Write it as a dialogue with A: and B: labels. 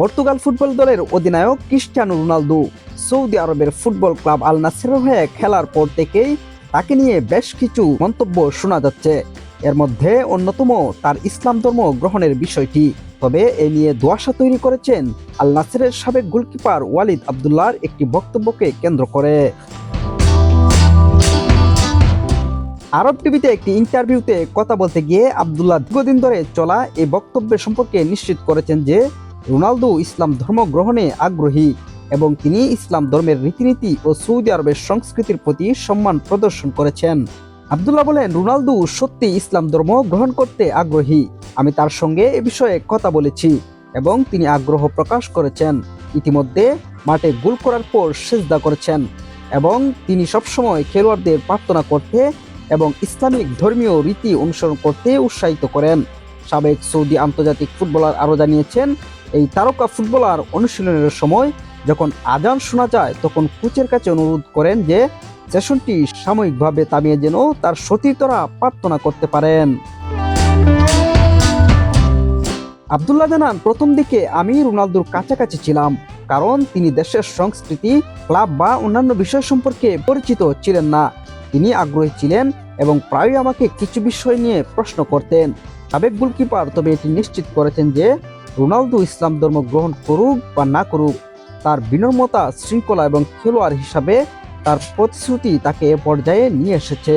A: Portugal football দলের অধিনায়ক Cristiano Ronaldo Saudi আরবের ফুটবল ক্লাব আল নাসেরের হয়ে খেলার পর থেকেই তাকে নিয়ে বেশ কিছু মন্তব্য শোনা যাচ্ছে। এর মধ্যে অন্যতম তার ইসলাম ধর্ম গ্রহণের বিষয়টি। তবে এ নিয়ে দোয়াশা তৈরি করেছেন আল নাসেরের সাবেক গোলকিপার ওয়ালিদ আবদুল্লাহর একটি বক্তব্যকে কেন্দ্র করে। আরব টিভিতে একটি ইন্টারভিউতে কথা বলতে গিয়ে আবদুল্লাহ দীর্ঘদিন ধরে চলা এই বক্তব্য সম্পর্কে নিশ্চিত করেছেন যে রোনালদো ইসলাম ধর্ম গ্রহণে আগ্রহী এবং তিনি ইসলাম ধর্মের রীতিনীতি ও সৌদি আরবের সংস্কৃতির প্রতি সম্মান প্রদর্শন করেছেন। আবদুল্লাহ বলেন, রোনালদো সত্যি ইসলাম ধর্ম গ্রহণ করতে আগ্রহী। আমি তার সঙ্গে এ বিষয়ে কথা বলেছি এবং তিনি আগ্রহ প্রকাশ করেছেন। ইতিমধ্যে মাঠে গোল করার পর সেজদা করেছেন এবং তিনি সবসময় খেলোয়াড়দের প্রার্থনা করতে এবং ইসলামিক ধর্মীয় রীতি অনুসরণ করতে উৎসাহিত করেন। সাবেক সৌদি আন্তর্জাতিক ফুটবলার আরও জানিয়েছেন এই তারকা ফুটবলার অনুশীলনের সময় যখন আজান শোনা যায়, তখন কোচের কাছে অনুরোধ করেন যে, সেশনটি সাময়িকভাবে থামিয়ে যেন তার সতীর্থরা প্রার্থনা করতে পারেন। আবদুল্লাহ জানান, প্রথম দিকে আমি রোনালদোর কাছাকাছি ছিলাম, কারণ তিনি দেশের সংস্কৃতি, ক্লাব বা অন্যান্য বিষয় সম্পর্কে পরিচিত ছিলেন না। তিনি আগ্রহী ছিলেন এবং প্রায়ই আমাকে কিছু বিষয় নিয়ে প্রশ্ন করতেন। সাবেক গোলকিপার, তবে এটি নিশ্চিত করেছেন যে রোনালদো ইসলাম ধর্ম গ্রহণ করুক বা না করুক, তার বিনম্রতা, শৃঙ্খলা এবং খেলোয়াড় হিসাবে তার প্রতিশ্রুতি তাকে এ পর্যায়ে নিয়ে এসেছে।